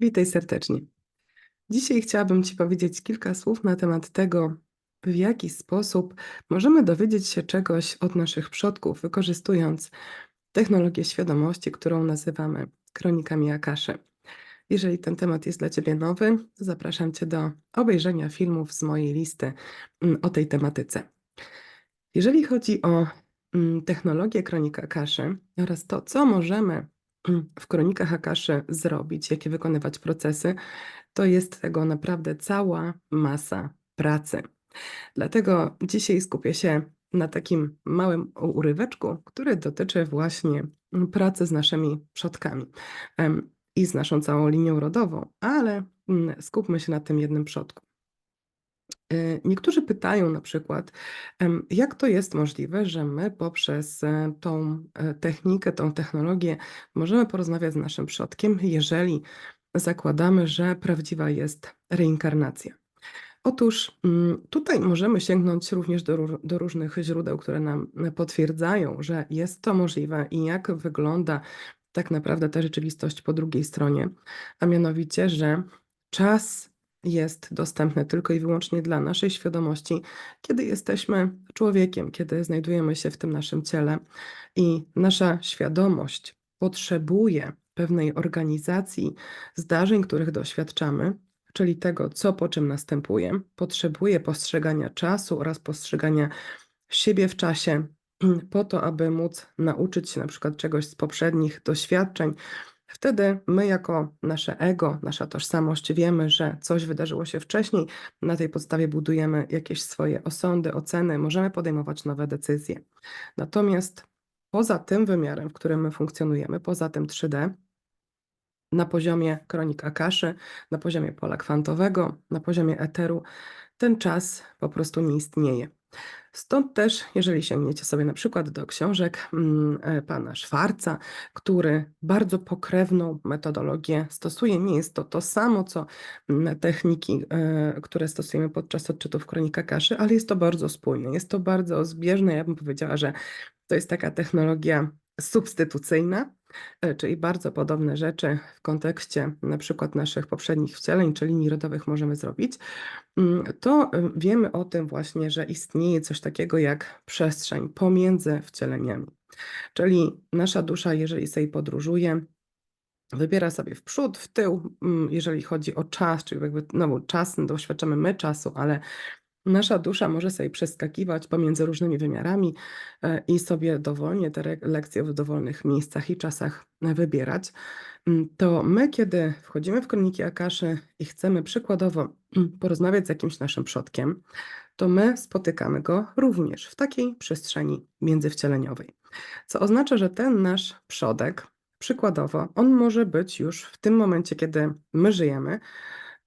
Witaj serdecznie. Dzisiaj chciałabym Ci powiedzieć kilka słów na temat tego, w jaki sposób możemy dowiedzieć się czegoś od naszych przodków, wykorzystując technologię świadomości, którą nazywamy kronikami Akaszy. Jeżeli ten temat jest dla Ciebie nowy, zapraszam Cię do obejrzenia filmów z mojej listy mm, o tej tematyce. Jeżeli chodzi o mm, technologię kronika Akaszy oraz to, co możemy w kronikach Akaszy zrobić, jakie wykonywać procesy, to jest tego naprawdę cała masa pracy. Dlatego dzisiaj skupię się na takim małym uryweczku, który dotyczy właśnie pracy z naszymi przodkami i z naszą całą linią rodową, ale mm, skupmy się na tym jednym przodku. Y, Niektórzy pytają na przykład, jak to jest możliwe, że my poprzez e, tą e, technikę, tą technologię możemy porozmawiać z naszym przodkiem, jeżeli zakładamy, że prawdziwa jest reinkarnacja. Otóż mm, tutaj możemy sięgnąć również do, do różnych źródeł, które nam potwierdzają, że jest to możliwe i jak wygląda tak naprawdę ta rzeczywistość po drugiej stronie, a mianowicie, że czas jest dostępny tylko i wyłącznie dla naszej świadomości, kiedy jesteśmy człowiekiem, kiedy znajdujemy się w tym naszym ciele i nasza świadomość potrzebuje pewnej organizacji zdarzeń, których doświadczamy, czyli tego, co po czym następuje, potrzebuje postrzegania czasu oraz postrzegania siebie w czasie, po to, aby móc nauczyć się na przykład czegoś z poprzednich doświadczeń. Wtedy my, jako nasze ego, nasza tożsamość, wiemy, że coś wydarzyło się wcześniej. Na tej podstawie budujemy jakieś swoje osądy, oceny, możemy podejmować nowe decyzje. Natomiast poza tym wymiarem, w którym my funkcjonujemy, poza tym 3D, na poziomie kronik Akaszy, na poziomie pola kwantowego, na poziomie eteru, ten czas po prostu nie istnieje. Stąd też, jeżeli sięgniecie sobie na przykład do książek mm, e, pana Szwarca, który bardzo pokrewną metodologię stosuje, nie jest to to samo, co mm, techniki, e, które stosujemy podczas odczytów kronika kaszy, ale jest to bardzo spójne, jest to bardzo zbieżne. Ja bym powiedziała, że to jest taka technologia substytucyjna, e, czyli bardzo podobne rzeczy w kontekście na przykład naszych poprzednich wcieleń czy linii rodowych możemy zrobić, mm, to y, wiemy o tym właśnie, że istnieje coś takiego jak przestrzeń pomiędzy wcieleniami. Czyli nasza dusza, jeżeli sobie podróżuje, wybiera sobie w przód, w tył, mm, jeżeli chodzi o czas, czyli jakby no, czas doświadczamy my czasu, ale Nasza dusza może sobie przeskakiwać pomiędzy różnymi wymiarami e, i sobie dowolnie te lekcje w dowolnych miejscach i czasach e, wybierać. Mm, To my, kiedy wchodzimy w kroniki Akaszy i chcemy przykładowo mm, porozmawiać z jakimś naszym przodkiem, to my spotykamy go również w takiej przestrzeni międzywcieleniowej. Co oznacza, że ten nasz przodek, przykładowo, on może być już w tym momencie, kiedy my żyjemy,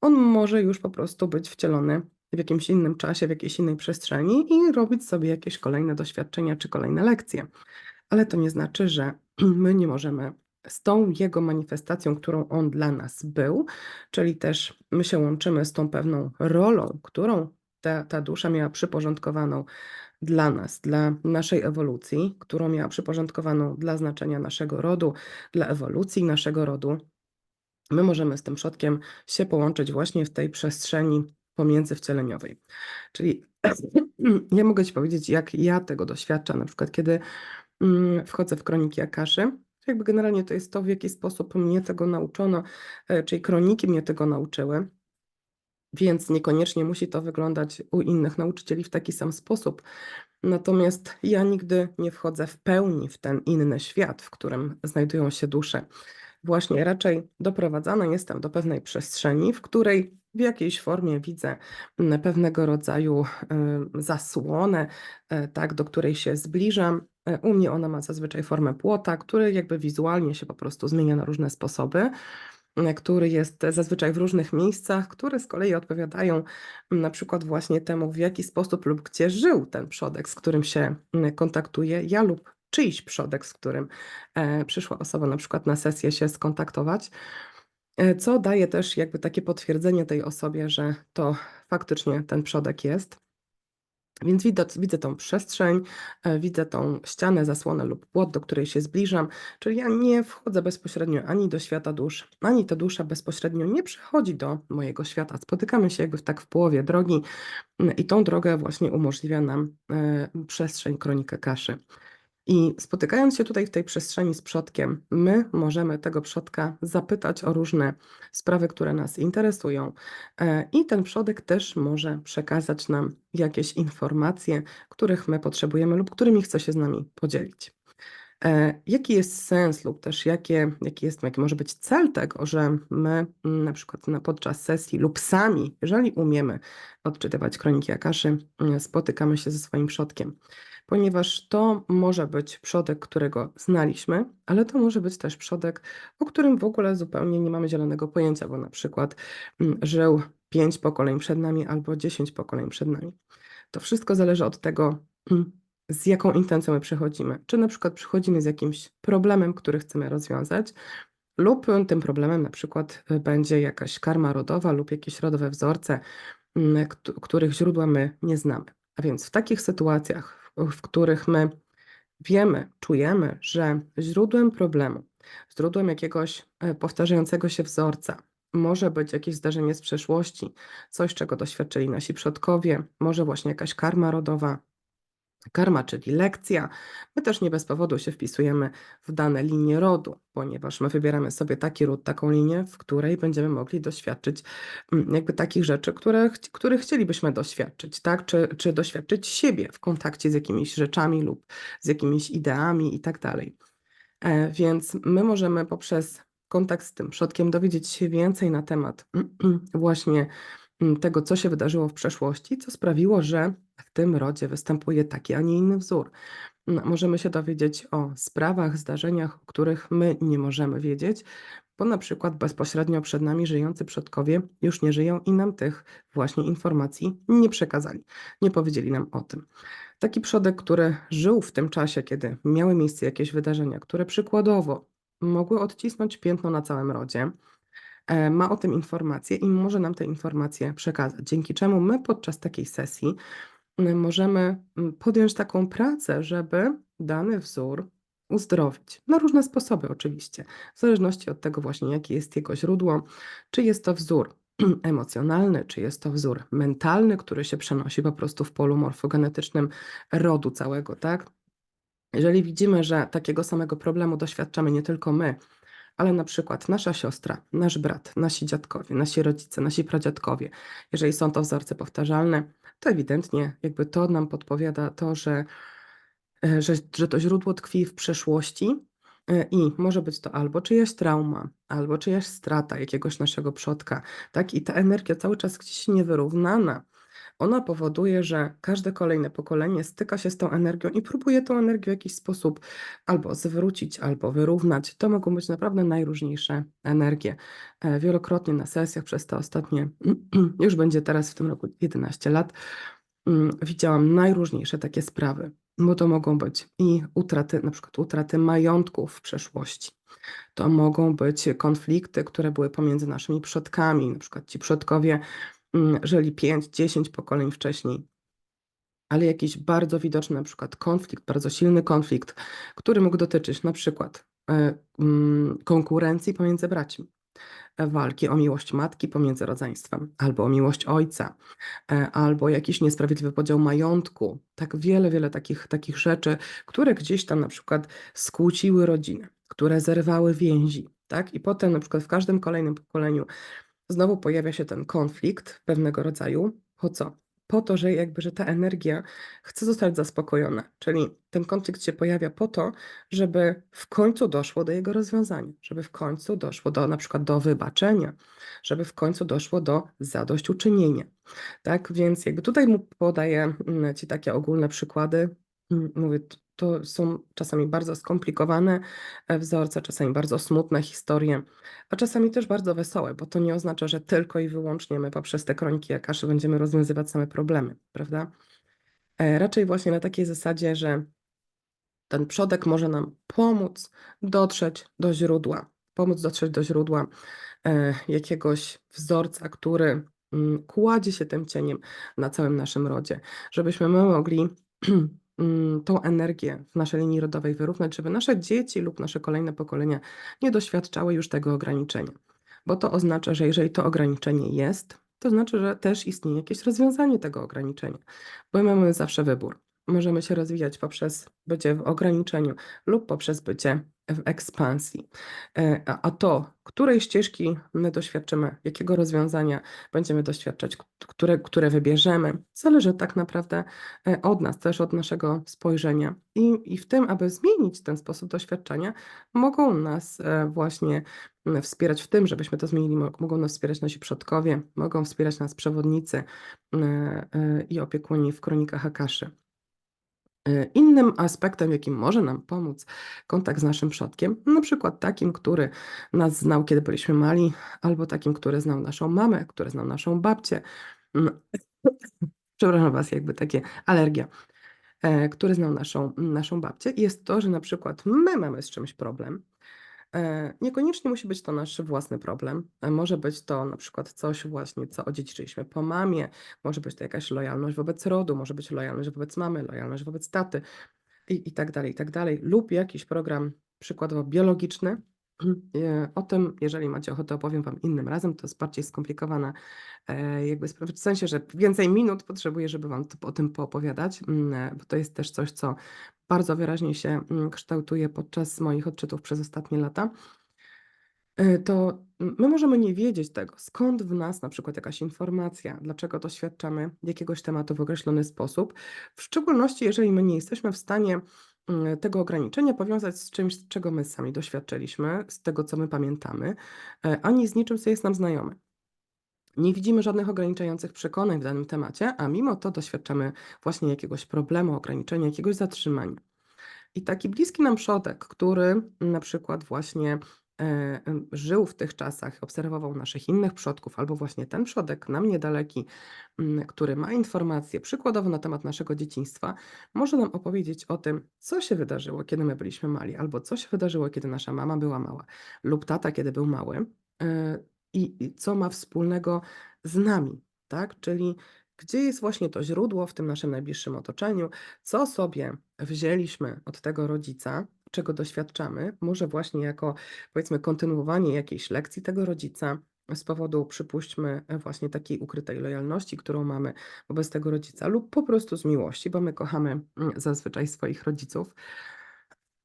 on może już po prostu być wcielony w jakimś innym czasie, w jakiejś innej przestrzeni i robić sobie jakieś kolejne doświadczenia czy kolejne lekcje. Ale to nie znaczy, że my nie możemy z tą jego manifestacją, którą on dla nas był, czyli też my się łączymy z tą pewną rolą, którą ta, ta dusza miała przyporządkowaną dla nas, dla naszej ewolucji, którą miała przyporządkowaną dla znaczenia naszego rodu, dla ewolucji naszego rodu. My możemy z tym przodkiem się połączyć właśnie w tej przestrzeni pomiędzywcieleniowej. Czyli ja mogę Ci powiedzieć, jak ja tego doświadczam, na przykład kiedy mm, wchodzę w kroniki Akaszy. Jakby generalnie to jest to, w jaki sposób mnie tego nauczono, e, czyli kroniki mnie tego nauczyły. Więc niekoniecznie musi to wyglądać u innych nauczycieli w taki sam sposób. Natomiast ja nigdy nie wchodzę w pełni w ten inny świat, w którym znajdują się dusze. Właśnie raczej doprowadzana jestem do pewnej przestrzeni, w której w jakiejś formie widzę pewnego rodzaju zasłonę, y, tak, do której się zbliżam. Y, U mnie ona ma zazwyczaj formę płota, który jakby wizualnie się po prostu zmienia na różne sposoby y, który jest zazwyczaj w różnych miejscach, które z kolei odpowiadają na przykład właśnie temu, w jaki sposób lub gdzie żył ten przodek, z którym się kontaktuje ja lub czyjś przodek, z którym e, przyszła osoba na przykład na sesję się skontaktować, e, co daje też jakby takie potwierdzenie tej osobie, że to faktycznie ten przodek jest. Więc widzę, widzę tą przestrzeń, e, widzę tą ścianę, zasłonę lub płot, do której się zbliżam, czyli ja nie wchodzę bezpośrednio ani do świata dusz, ani ta dusza bezpośrednio nie przychodzi do mojego świata. Spotykamy się jakby tak w połowie drogi mm, i tą drogę właśnie umożliwia nam e, przestrzeń kronikę kaszy. I spotykając się tutaj w tej przestrzeni z przodkiem, my możemy tego przodka zapytać o różne sprawy, które nas interesują, e, i ten przodek też może przekazać nam jakieś informacje, których my potrzebujemy lub którymi chce się z nami podzielić. E, jaki jest sens lub też jakie, jaki, jest, jaki może być cel tego, że my mm, na przykład podczas sesji lub sami, jeżeli umiemy odczytywać kroniki Akaszy, mm, spotykamy się ze swoim przodkiem? Ponieważ to może być przodek, którego znaliśmy, ale to może być też przodek, o którym w ogóle zupełnie nie mamy zielonego pojęcia, bo na przykład mm, żył pięć pokoleń przed nami albo dziesięć pokoleń przed nami. To wszystko zależy od tego, mm, z jaką intencją my przychodzimy. Czy na przykład przychodzimy z jakimś problemem, który chcemy rozwiązać, lub tym problemem na przykład y, będzie jakaś karma rodowa lub jakieś rodowe wzorce, mm, których źródła my nie znamy. A więc w takich sytuacjach, w których my wiemy, czujemy, że źródłem problemu, źródłem jakiegoś e, powtarzającego się wzorca może być jakieś zdarzenie z przeszłości, coś, czego doświadczyli nasi przodkowie, może właśnie jakaś karma rodowa, Karma, czyli lekcja. My też nie bez powodu się wpisujemy w dane linie rodu, ponieważ my wybieramy sobie taki ród, taką linię, w której będziemy mogli doświadczyć mm, jakby takich rzeczy, które, których chcielibyśmy doświadczyć, tak? Czy, czy doświadczyć siebie w kontakcie z jakimiś rzeczami lub z jakimiś ideami i tak dalej. E, więc my możemy poprzez kontakt z tym przodkiem dowiedzieć się więcej na temat właśnie Mm, tego, co się wydarzyło w przeszłości, co sprawiło, że w tym rodzie występuje taki, a nie inny wzór. No, możemy się dowiedzieć o sprawach, zdarzeniach, o których my nie możemy wiedzieć, bo na przykład bezpośrednio przed nami żyjący przodkowie już nie żyją i nam tych właśnie informacji nie przekazali, nie powiedzieli nam o tym. Taki przodek, który żył w tym czasie, kiedy miały miejsce jakieś wydarzenia, które przykładowo mogły odcisnąć piętno na całym rodzie, E, ma o tym informację i może nam te informacje przekazać. Dzięki czemu my podczas takiej sesji możemy podjąć taką pracę, żeby dany wzór uzdrowić. Na różne sposoby oczywiście, w zależności od tego właśnie, jakie jest jego źródło, czy jest to wzór emocjonalny, czy jest to wzór mentalny, który się przenosi po prostu w polu morfogenetycznym rodu całego, tak? Jeżeli widzimy, że takiego samego problemu doświadczamy nie tylko my, ale na przykład nasza siostra, nasz brat, nasi dziadkowie, nasi rodzice, nasi pradziadkowie, jeżeli są to wzorce powtarzalne, to ewidentnie jakby to nam podpowiada to, że, e, że, że to źródło tkwi w przeszłości e, i może być to albo czyjaś trauma, albo czyjaś strata jakiegoś naszego przodka, tak? I ta energia cały czas gdzieś niewyrównana ona powoduje, że każde kolejne pokolenie styka się z tą energią i próbuje tą energię w jakiś sposób albo zwrócić, albo wyrównać. To mogą być naprawdę najróżniejsze energie. E, wielokrotnie na sesjach przez te ostatnie, już będzie teraz w tym roku 11 lat, mm, widziałam najróżniejsze takie sprawy, bo to mogą być i utraty, na przykład utraty majątków w przeszłości. To mogą być konflikty, które były pomiędzy naszymi przodkami. Na przykład ci przodkowie żyli 5-10 pokoleń wcześniej. Ale jakiś bardzo widoczny na przykład konflikt, bardzo silny konflikt, który mógł dotyczyć na przykład e, mm, konkurencji pomiędzy braćmi, e, walki o miłość matki pomiędzy rodzeństwem, albo o miłość ojca, e, albo jakiś niesprawiedliwy podział majątku. Tak wiele, wiele takich, takich rzeczy, które gdzieś tam na przykład skłóciły rodzinę, które zerwały więzi. Tak? I potem na przykład w każdym kolejnym pokoleniu znowu pojawia się ten konflikt pewnego rodzaju. Po co? Po to, że jakby, że ta energia chce zostać zaspokojona. Czyli ten konflikt się pojawia po to, żeby w końcu doszło do jego rozwiązania, żeby w końcu doszło do na przykład do wybaczenia, żeby w końcu doszło do zadośćuczynienia. Tak, więc jakby tutaj mu podaję mm, Ci takie ogólne przykłady. Mm, mówię, to są czasami bardzo skomplikowane e, wzorce, czasami bardzo smutne historie, a czasami też bardzo wesołe, bo to nie oznacza, że tylko i wyłącznie my poprzez te kroniki Akaszy będziemy rozwiązywać same problemy, prawda? E, raczej właśnie na takiej zasadzie, że ten przodek może nam pomóc dotrzeć do źródła, pomóc dotrzeć do źródła e, jakiegoś wzorca, który mm, kładzie się tym cieniem na całym naszym rodzie, żebyśmy my mogli tą energię w naszej linii rodowej wyrównać, żeby nasze dzieci lub nasze kolejne pokolenia nie doświadczały już tego ograniczenia. Bo to oznacza, że jeżeli to ograniczenie jest, to znaczy, że też istnieje jakieś rozwiązanie tego ograniczenia, bo my mamy zawsze wybór. Możemy się rozwijać poprzez bycie w ograniczeniu lub poprzez bycie w ekspansji. E, A to, której ścieżki my doświadczymy, jakiego rozwiązania będziemy doświadczać, które, które wybierzemy, zależy tak naprawdę e, od nas, też od naszego spojrzenia. I, I w tym, aby zmienić ten sposób doświadczenia, mogą nas e, właśnie wspierać w tym, żebyśmy to zmienili, mo- mogą nas wspierać nasi przodkowie, mogą wspierać nas przewodnicy i opiekuni w kronikach Akaszy. E, Innym aspektem, jakim może nam pomóc kontakt z naszym przodkiem, na przykład takim, który nas znał, kiedy byliśmy mali, albo takim, który znał naszą mamę, który znał naszą babcię. Mm, Przepraszam Was, jakby takie alergia, e, który znał naszą, naszą babcię, jest to, że na przykład my mamy z czymś problem. E, Niekoniecznie musi być to nasz własny problem. E, Może być to na przykład coś właśnie, co odziedziczyliśmy po mamie, może być to jakaś lojalność wobec rodu, może być lojalność wobec mamy, lojalność wobec taty i, i tak dalej, i tak dalej, lub jakiś program przykładowo biologiczny. E, O tym, jeżeli macie ochotę, opowiem Wam innym razem. To jest bardziej skomplikowana jakby sprawa, w sensie, że więcej minut potrzebuję, żeby Wam o tym poopowiadać, mm, bo to jest też coś, co bardzo wyraźnie się mm, kształtuje podczas moich odczytów przez ostatnie lata. E, To my możemy nie wiedzieć tego, skąd w nas na przykład jakaś informacja, dlaczego doświadczamy jakiegoś tematu w określony sposób, w szczególności jeżeli my nie jesteśmy w stanie mm, tego ograniczenia powiązać z czymś, czego my sami doświadczyliśmy, z tego, co my pamiętamy, e, ani z niczym, co jest nam znajome. Nie widzimy żadnych ograniczających przekonań w danym temacie, a mimo to doświadczamy właśnie jakiegoś problemu, ograniczenia, jakiegoś zatrzymania. I taki bliski nam przodek, który na przykład właśnie e, em, żył w tych czasach, obserwował naszych innych przodków, albo właśnie ten przodek nam niedaleki, mm, który ma informacje przykładowo na temat naszego dzieciństwa, może nam opowiedzieć o tym, co się wydarzyło, kiedy my byliśmy mali, albo co się wydarzyło, kiedy nasza mama była mała, lub tata, kiedy był mały, e, i, co ma wspólnego z nami, tak? Czyli gdzie jest właśnie to źródło w tym naszym najbliższym otoczeniu, co sobie wzięliśmy od tego rodzica, czego doświadczamy, może właśnie jako powiedzmy kontynuowanie jakiejś lekcji tego rodzica z powodu, przypuśćmy, właśnie takiej ukrytej lojalności, którą mamy wobec tego rodzica, lub po prostu z miłości, bo my kochamy mm, zazwyczaj swoich rodziców.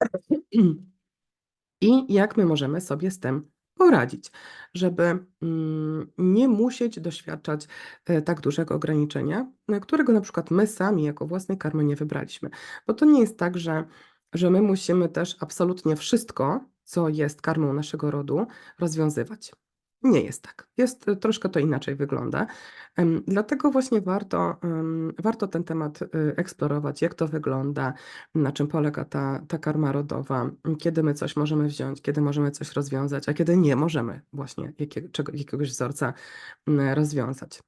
I jak my możemy sobie z tym poradzić, żeby mm, nie musieć doświadczać e, tak dużego ograniczenia, e, którego na przykład my sami jako własnej karmy nie wybraliśmy. Bo to nie jest tak, że, że my musimy też absolutnie wszystko, co jest karmą naszego rodu, rozwiązywać. Nie jest tak. Jest, e, troszkę to inaczej wygląda. Dlatego właśnie warto, warto ten temat y, eksplorować, jak to wygląda, na czym polega ta, ta karma rodowa, kiedy my coś możemy wziąć, kiedy możemy coś rozwiązać, a kiedy nie możemy właśnie jakiego, czego, jakiegoś wzorca rozwiązać.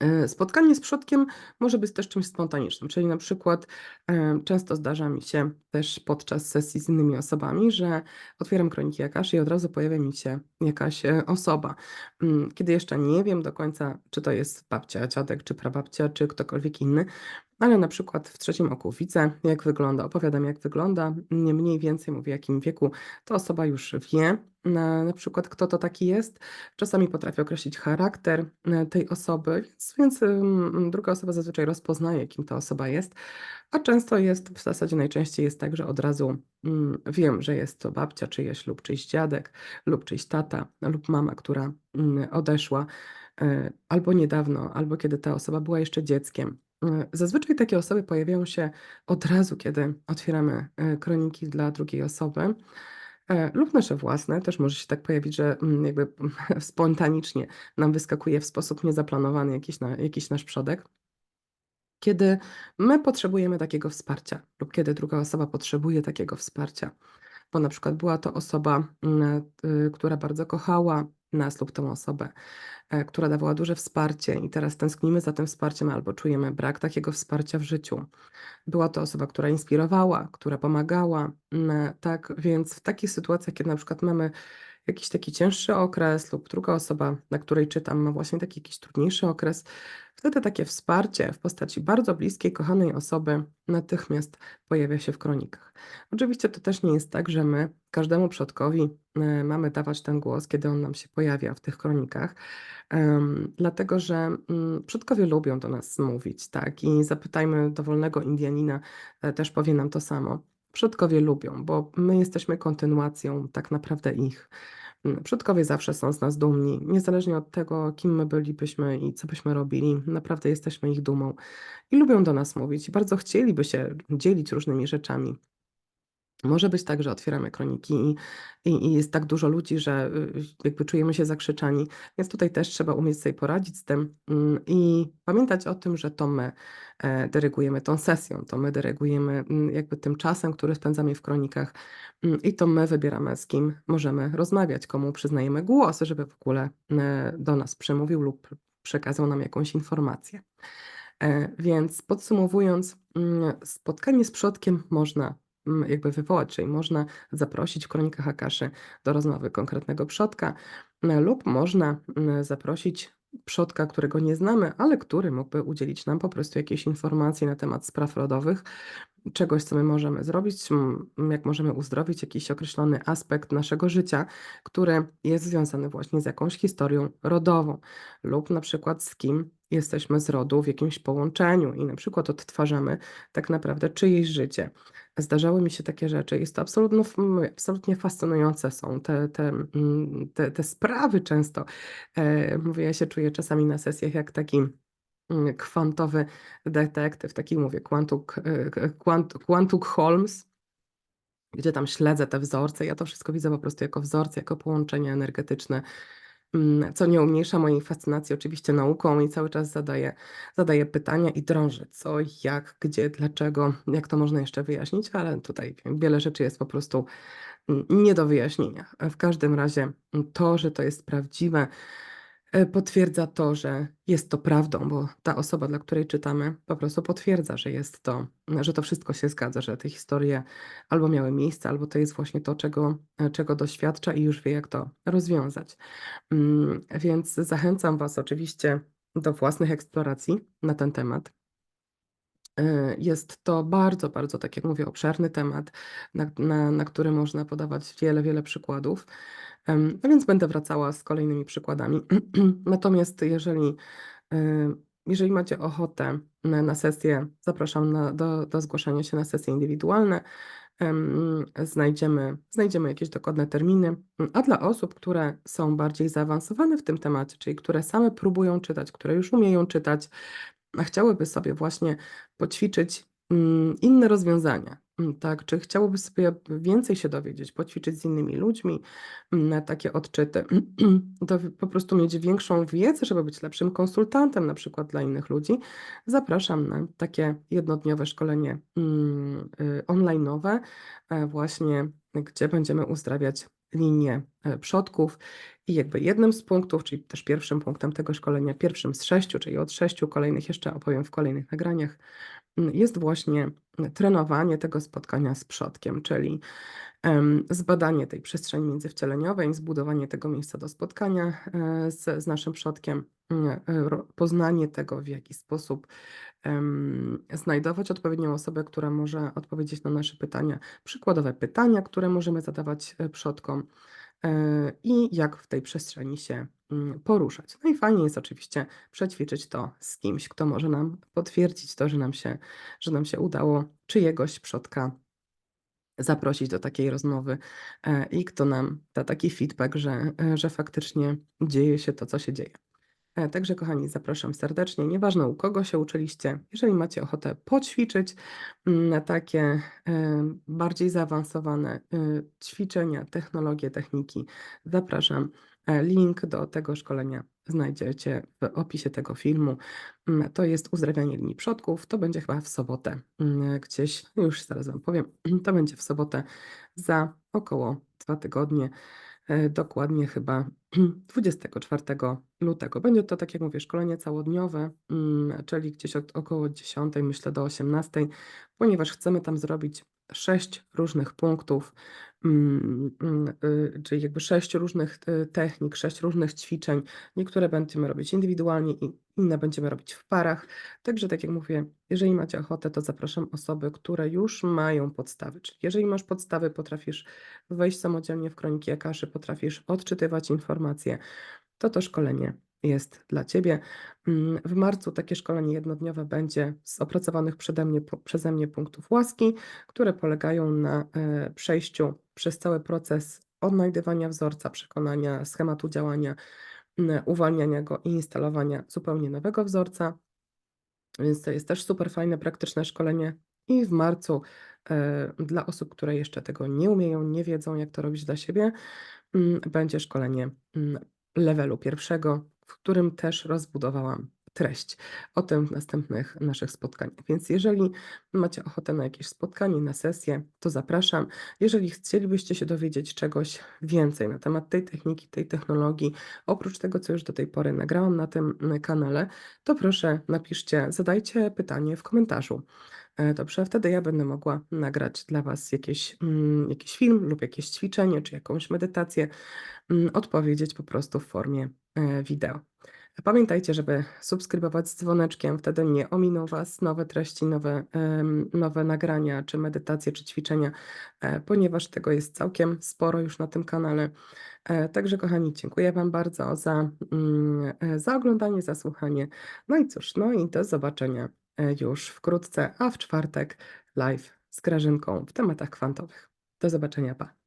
E, Spotkanie z przodkiem może być też czymś spontanicznym, czyli na przykład e, często zdarza mi się też podczas sesji z innymi osobami, że otwieram kroniki Akaszy i od razu pojawia mi się jakaś e, osoba. Mm, Kiedy jeszcze nie wiem do końca, czy to jest babcia, dziadek, czy prababcia, czy ktokolwiek inny, ale na przykład w trzecim oku widzę, jak wygląda, opowiadam, jak wygląda, nie mniej więcej mówię, jakim wieku ta osoba już wie, na, przykład kto to taki jest. Czasami potrafię określić charakter e, tej osoby, więc, więc ym, druga osoba zazwyczaj rozpoznaje, kim ta osoba jest, a często jest, w zasadzie najczęściej jest tak, że od razu mm, wiem, że jest to babcia czyjeś lub czyjś dziadek, lub czyjś tata, lub mama, która mm, odeszła e, albo niedawno, albo kiedy ta osoba była jeszcze dzieckiem. E, Zazwyczaj takie osoby pojawiają się od razu, kiedy otwieramy e, kroniki dla drugiej osoby. E, Lub nasze własne, też może się tak pojawić, że mm, jakby spontanicznie nam wyskakuje w sposób niezaplanowany jakiś, na, jakiś nasz przodek. Kiedy my potrzebujemy takiego wsparcia, lub kiedy druga osoba potrzebuje takiego wsparcia, bo na przykład była to osoba, mm, która bardzo kochała nas lub tą osobę, e, która dawała duże wsparcie i teraz tęsknimy za tym wsparciem albo czujemy brak takiego wsparcia w życiu. Była to osoba, która inspirowała, która pomagała, mm, tak, więc w takich sytuacjach, kiedy na przykład mamy jakiś taki cięższy okres lub druga osoba, na której czytam, ma właśnie taki jakiś trudniejszy okres, wtedy takie wsparcie w postaci bardzo bliskiej, kochanej osoby natychmiast pojawia się w kronikach. Oczywiście to też nie jest tak, że my każdemu przodkowi e, mamy dawać ten głos, kiedy on nam się pojawia w tych kronikach, dlatego że mm, przodkowie lubią do nas mówić, tak? I zapytajmy dowolnego Indianina, e, też powie nam to samo. Przodkowie lubią, bo my jesteśmy kontynuacją tak naprawdę ich. Mm, Przodkowie zawsze są z nas dumni, niezależnie od tego, kim my bylibyśmy i co byśmy robili, naprawdę jesteśmy ich dumą i lubią do nas mówić bardzo chcieliby się dzielić różnymi rzeczami. Może być tak, że otwieramy kroniki i, i, i jest tak dużo ludzi, że y, jakby czujemy się zakrzyczani, więc tutaj też trzeba umieć sobie poradzić z tym mm, i pamiętać o tym, że to my e, dyrygujemy tą sesją, to my dyrygujemy mm, jakby tym czasem, który spędzamy w kronikach mm, i to my wybieramy, z kim możemy rozmawiać, komu przyznajemy głos, żeby w ogóle e, do nas przemówił lub przekazał nam jakąś informację. E, Więc podsumowując, spotkanie z przodkiem można jakby wywołać, czyli można zaprosić w kronikach Akaszy do rozmowy konkretnego przodka, m, lub można zaprosić przodka, którego nie znamy, ale który mógłby udzielić nam po prostu jakiejś informacji na temat spraw rodowych, czegoś, co my możemy zrobić, jak możemy uzdrowić jakiś określony aspekt naszego życia, który jest związany właśnie z jakąś historią rodową, lub na przykład z kim jesteśmy z rodu w jakimś połączeniu i na przykład odtwarzamy tak naprawdę czyjeś życie. Zdarzały mi się takie rzeczy. Jest to absolutno, absolutnie fascynujące są te, te, te, te sprawy często. E, Mówię, ja się czuję czasami na sesjach jak taki kwantowy detektyw, taki mówię, Quantuk, e, Quant, Quantuk Holmes, gdzie tam śledzę te wzorce. Ja to wszystko widzę po prostu jako wzorce, jako połączenia energetyczne, co nie umniejsza mojej fascynacji oczywiście nauką i cały czas zadaję, zadaję pytania i drążę co, jak, gdzie, dlaczego, jak to można jeszcze wyjaśnić, ale tutaj wiele rzeczy jest po prostu mm, nie do wyjaśnienia. W każdym razie to, że to jest prawdziwe, potwierdza to, że jest to prawdą, bo ta osoba, dla której czytamy, po prostu potwierdza, że jest to, że to wszystko się zgadza, że te historie albo miały miejsce, albo to jest właśnie to, czego, e, czego doświadcza i już wie, jak to rozwiązać. Mm, Więc zachęcam Was oczywiście do własnych eksploracji na ten temat. E, Jest to bardzo, bardzo, tak jak mówię, obszerny temat, na, na, na który można podawać wiele, wiele przykładów. A więc będę wracała z kolejnymi przykładami. Natomiast jeżeli, e, jeżeli macie ochotę na, na sesję, zapraszam na, do, do zgłaszania się na sesje indywidualne. Em, Znajdziemy, znajdziemy jakieś dokładne terminy. A dla osób, które są bardziej zaawansowane w tym temacie, czyli które same próbują czytać, które już umieją czytać, chciałyby sobie właśnie poćwiczyć mm, inne rozwiązania, mm, tak? Czy chciałyby sobie więcej się dowiedzieć, poćwiczyć z innymi ludźmi, mm, na takie odczyty, to po prostu mieć większą wiedzę, żeby być lepszym konsultantem, na przykład dla innych ludzi, zapraszam na takie jednodniowe szkolenie y, online'owe, e, właśnie gdzie będziemy uzdrawiać linię e, przodków i jakby jednym z punktów, czyli też pierwszym punktem tego szkolenia, pierwszym z sześciu, czyli od sześciu kolejnych, jeszcze opowiem w kolejnych nagraniach, jest właśnie trenowanie tego spotkania z przodkiem, czyli zbadanie tej przestrzeni międzywcieleniowej, zbudowanie tego miejsca do spotkania e, z, z naszym przodkiem, poznanie tego, w jaki sposób znajdować odpowiednią osobę, która może odpowiedzieć na nasze pytania, przykładowe pytania, które możemy zadawać e, przodkom i jak w tej przestrzeni się mm, poruszać. No i fajnie jest oczywiście przećwiczyć to z kimś, kto może nam potwierdzić to, że nam się, że nam się udało czyjegoś przodka zaprosić do takiej rozmowy e, i kto nam da taki feedback, że, e, że faktycznie dzieje się to, co się dzieje. E, Także, kochani, zapraszam serdecznie. Nieważne u kogo się uczyliście, jeżeli macie ochotę poćwiczyć mm, na takie e, bardziej zaawansowane e, ćwiczenia, technologie, techniki, zapraszam. Link do tego szkolenia znajdziecie w opisie tego filmu. Mm, To jest uzdrawianie linii przodków. To będzie chyba w sobotę, mm, gdzieś, już zaraz Wam powiem, to będzie w sobotę za około dwa tygodnie. E, dokładnie chyba 24 lutego. Będzie to, tak jak mówię, szkolenie całodniowe, mm, czyli gdzieś od około 10, myślę do 18, ponieważ chcemy tam zrobić sześć różnych punktów czyli jakby 6 różnych y, technik, 6 różnych ćwiczeń. Niektóre będziemy robić indywidualnie, inne będziemy robić w parach. Także tak jak mówię, jeżeli macie ochotę, to zapraszam osoby, które już mają podstawy. Czyli jeżeli masz podstawy, potrafisz wejść samodzielnie w kroniki Akaszy, potrafisz odczytywać informacje, to to szkolenie jest dla Ciebie. Mm, W marcu takie szkolenie jednodniowe będzie z opracowanych przeze mnie, przeze mnie punktów łaski, które polegają na e, przejściu przez cały proces odnajdywania wzorca, przekonania, schematu działania, uwalniania go i instalowania zupełnie nowego wzorca. Więc to jest też super fajne, praktyczne szkolenie. I w marcu e, dla osób, które jeszcze tego nie umieją, nie wiedzą, jak to robić dla siebie, mm, będzie szkolenie mm, levelu pierwszego, w którym też rozbudowałam treść. O tym w następnych naszych spotkaniach. Więc jeżeli macie ochotę na jakieś spotkanie, na sesję, to zapraszam. Jeżeli chcielibyście się dowiedzieć czegoś więcej na temat tej techniki, tej technologii, oprócz tego, co już do tej pory nagrałam na tym kanale, to proszę napiszcie, zadajcie pytanie w komentarzu. E, Dobrze, wtedy ja będę mogła nagrać dla Was jakieś, mm, jakiś film lub jakieś ćwiczenie, czy jakąś medytację, mm, odpowiedzieć po prostu w formie wideo. Pamiętajcie, żeby subskrybować z dzwoneczkiem, wtedy nie ominą Was nowe treści, nowe, nowe nagrania, czy medytacje, czy ćwiczenia, e, ponieważ tego jest całkiem sporo już na tym kanale. E, Także, kochani, dziękuję Wam bardzo za, mm, e, za oglądanie, za słuchanie. No i cóż, no i do zobaczenia e, już wkrótce, a w czwartek live z Grażynką w tematach kwantowych. Do zobaczenia, pa.